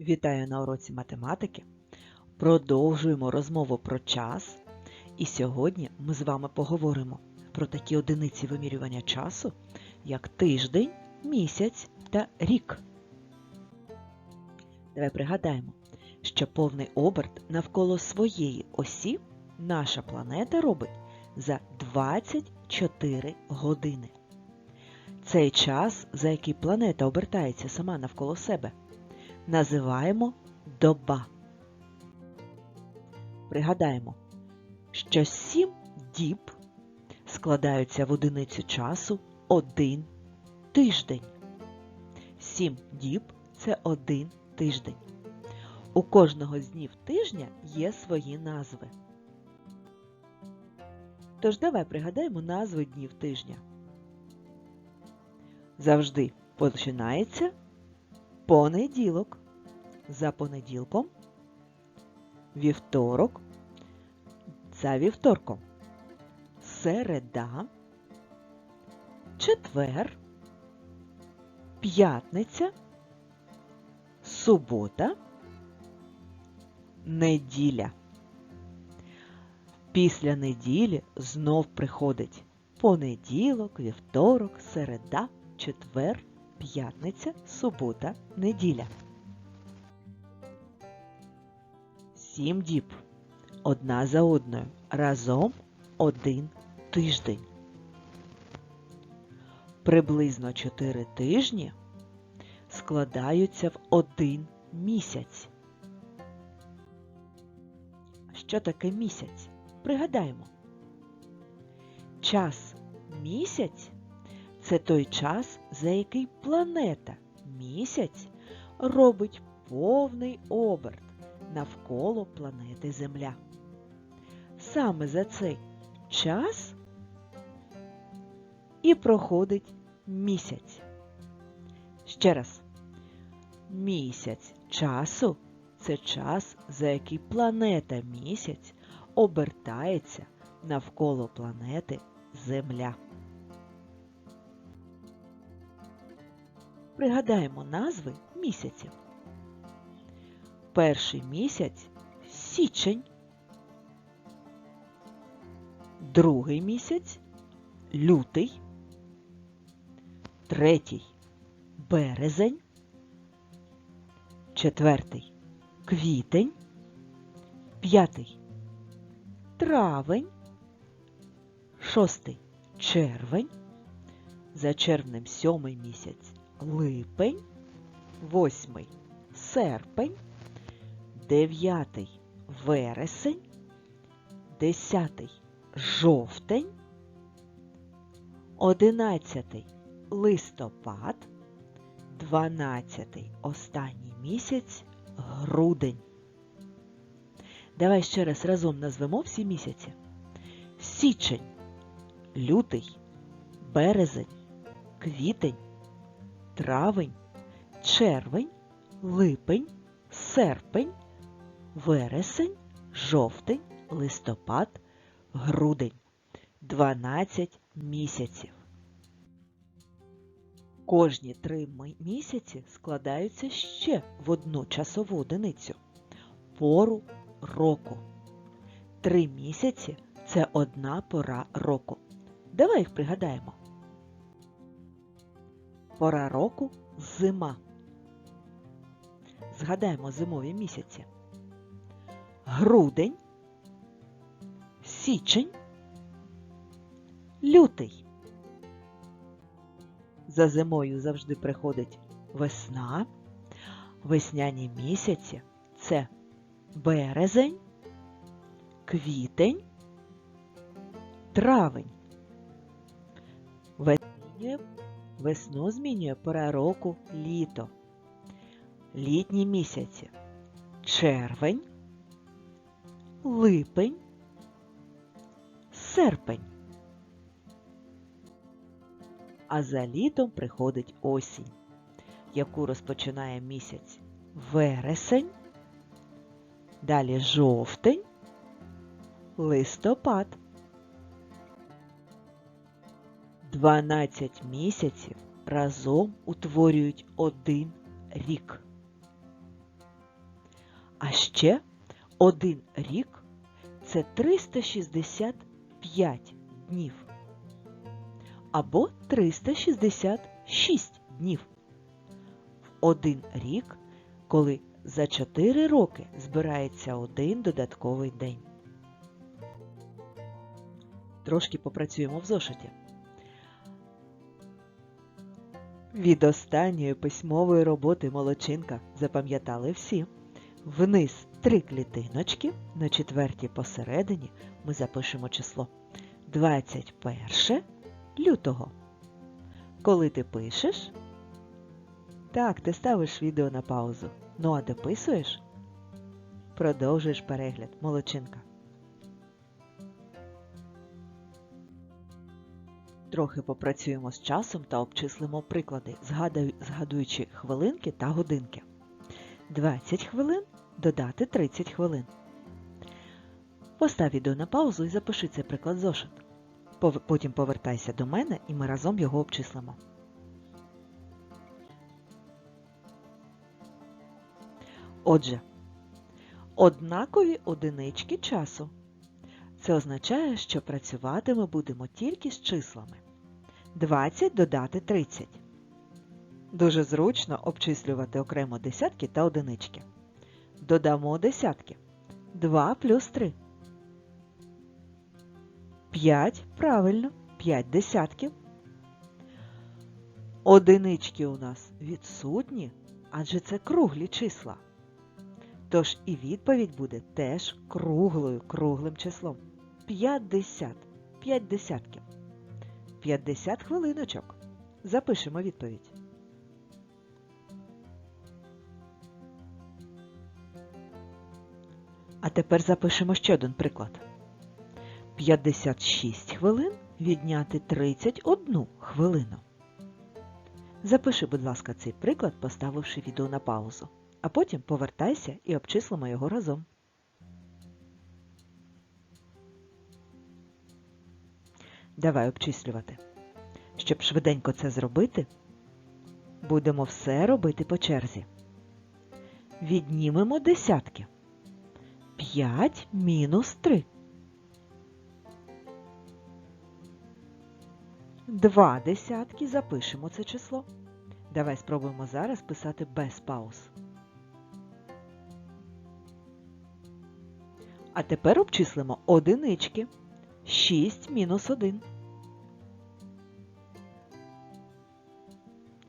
Вітаю на уроці математики. Продовжуємо розмову про час. І сьогодні ми з вами поговоримо про такі одиниці вимірювання часу, як тиждень, місяць та рік. Давай пригадаємо, що повний оберт навколо своєї осі наша планета робить за 24 години. Цей час, за який планета обертається сама навколо себе, називаємо доба. Пригадаємо, що сім діб складаються в одиницю часу один тиждень. Сім діб це один тиждень. У кожного з днів тижня є свої назви. Тож давай пригадаємо назви днів тижня. Завжди починається понеділок. За понеділком, вівторок, за вівторком, середа, четвер, п'ятниця, субота, неділя. Після неділі знов приходить понеділок, вівторок, середа, четвер, п'ятниця, субота, неділя. Сім діб. Одна за одною. Разом один тиждень. Приблизно чотири тижні складаються в один місяць. Що таке місяць? Пригадаємо. Час місяць це той час, за який планета місяць робить повний оберт навколо планети Земля. Саме за цей час і проходить місяць. Ще раз, місяць часу це час, за який планета місяць обертається навколо планети Земля. Пригадаємо назви місяців. Перший місяць січень, другий місяць лютий, третій березень, четвертий квітень, п'ятий травень, шостий червень, за червнем сьомий місяць липень, восьмий серпень, дев'ятий вересень, десятий жовтень, одинадцятий листопад, дванадцятий останній місяць грудень. Давай ще раз разом назвемо всі місяці. Січень, лютий, березень, квітень, травень, червень, липень, серпень, вересень, жовтень, листопад, грудень. 12 місяців. Кожні три місяці складаються ще в одну часову одиницю пору року. Три місяці це одна пора року. Давай їх пригадаємо. Пора року зима. Згадаємо зимові місяці. Грудень, січень, лютий. За зимою завжди приходить весна. Весняні місяці це березень, квітень, травень. Весну, весну змінює пора року літо. Літні місяці червень, липень, серпень. А за літом приходить осінь, яку розпочинає місяць вересень, далі жовтень, листопад. 12 місяців разом утворюють один рік. А ще один рік це 365 днів. Або 366 днів. В один рік, коли за 4 роки збирається один додатковий день. Трошки попрацюємо в зошиті. Від останньої письмової роботи молодчинка запам'ятали всі. Вниз три клітиночки, на четвертій посередині ми запишемо число 21 лютого. Коли ти пишеш, так, ти ставиш відео на паузу. Ну а дописуєш, продовжуєш перегляд. Молодчинка. Трохи попрацюємо з часом та обчислимо приклади, згадуючи хвилинки та годинки. 20 хвилин додати 30 хвилин. Постав відео на паузу і запиши цей приклад зошит. Потім повертайся до мене і ми разом його обчислимо. Отже, однакові одинички часу. Це означає, що працювати ми будемо тільки з числами. 20 додати 30. Дуже зручно обчислювати окремо десятки та одинички. Додамо десятки. 2 плюс 3. 5. Правильно. 5 десятків. Одинички у нас відсутні, адже це круглі числа. Тож і відповідь буде теж круглою, круглим числом. 50. 5 десятків. 50 хвилиночок. Запишемо відповідь. А тепер запишемо ще один приклад. 56 хвилин відняти 31 хвилину. Запиши, будь ласка, цей приклад, поставивши відео на паузу, а потім повертайся і обчислимо його разом. Давай обчислювати. Щоб швиденько це зробити, будемо все робити по черзі. Віднімемо десятки. 5 мінус 3. 2 десятки запишемо це число. Давай спробуємо зараз писати без пауз. А тепер обчислимо одинички. 6 мінус 1.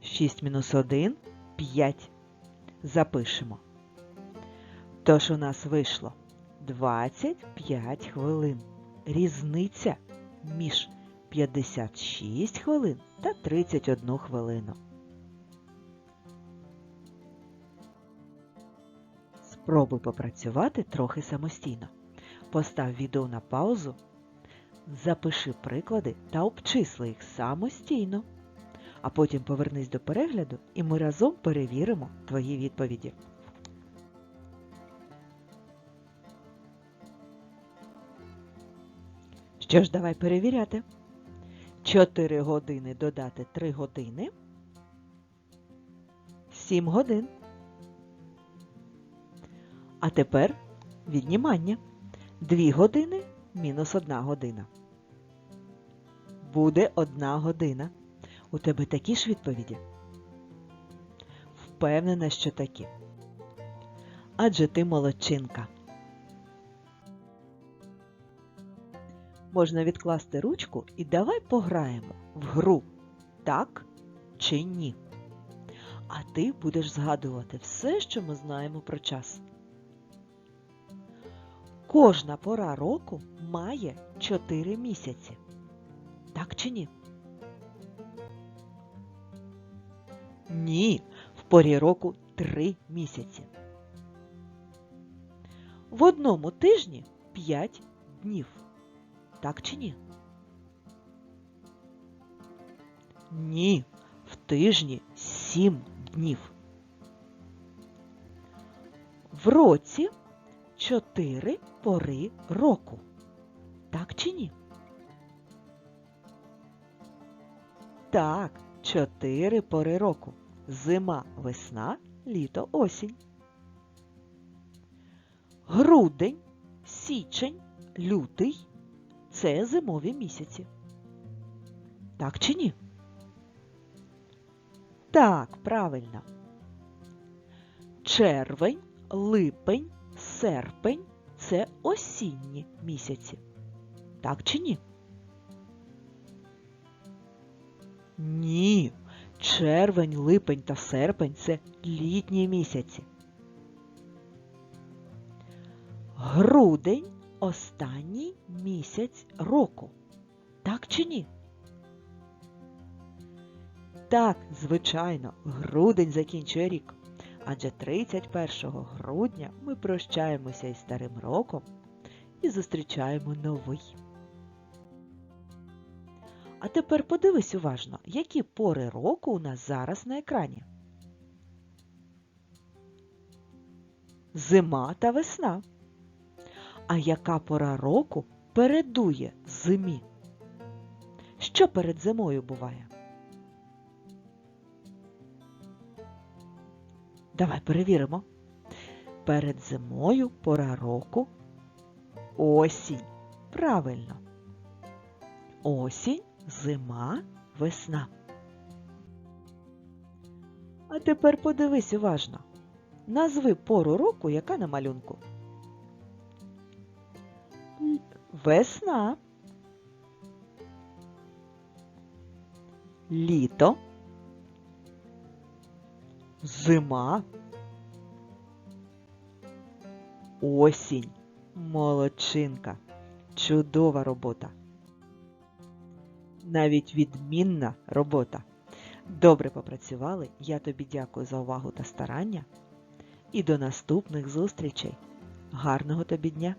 6 мінус 1 – 5. Запишемо. Тож у нас вийшло 25 хвилин. Різниця між 56 хвилин та 31 хвилину. Спробуй попрацювати трохи самостійно. Постав відео на паузу, запиши приклади та обчисли їх самостійно. А потім повернись до перегляду і ми разом перевіримо твої відповіді. Що ж, давай перевіряти. 4 години додати 3 години. 7 годин. А тепер віднімання. 2 години мінус 1 година. Буде 1 година. У тебе такі ж відповіді? Впевнена, що такі. Адже ти молодчинка. Можна відкласти ручку і давай пограємо в гру так чи ні. А ти будеш згадувати все, що ми знаємо про час. Кожна пора року має 4 місяці. Так чи ні? Ні, в порі року 3 місяці. В одному тижні 5 днів. Так чи ні? Ні, в тижні 7 днів. В році 4 пори року. Так чи ні? Так, 4 пори року. Зима, весна, літо, осінь. Грудень, січень, лютий це зимові місяці. Так чи ні? Так, правильно. Червень, липень, серпень це осінні місяці. Так чи ні? Ні. Червень, липень та серпень це літні місяці. Грудень останній місяць року. Так чи ні? Так, звичайно, грудень закінчує рік. Адже 31 грудня ми прощаємося із старим роком і зустрічаємо новий. А тепер подивись уважно, які пори року у нас зараз на екрані. Зима та весна. А яка пора року передує зимі? Що перед зимою буває? Давай перевіримо. Перед зимою пора року осінь. Правильно. Осінь, зима, весна. А тепер подивись уважно. Назви пору року, яка на малюнку. Весна. Літо. Зима. Осінь. Молодчинка. Чудова робота. Навіть відмінна робота. Добре попрацювали. Я тобі дякую за увагу та старання. І до наступних зустрічей. Гарного тобі дня!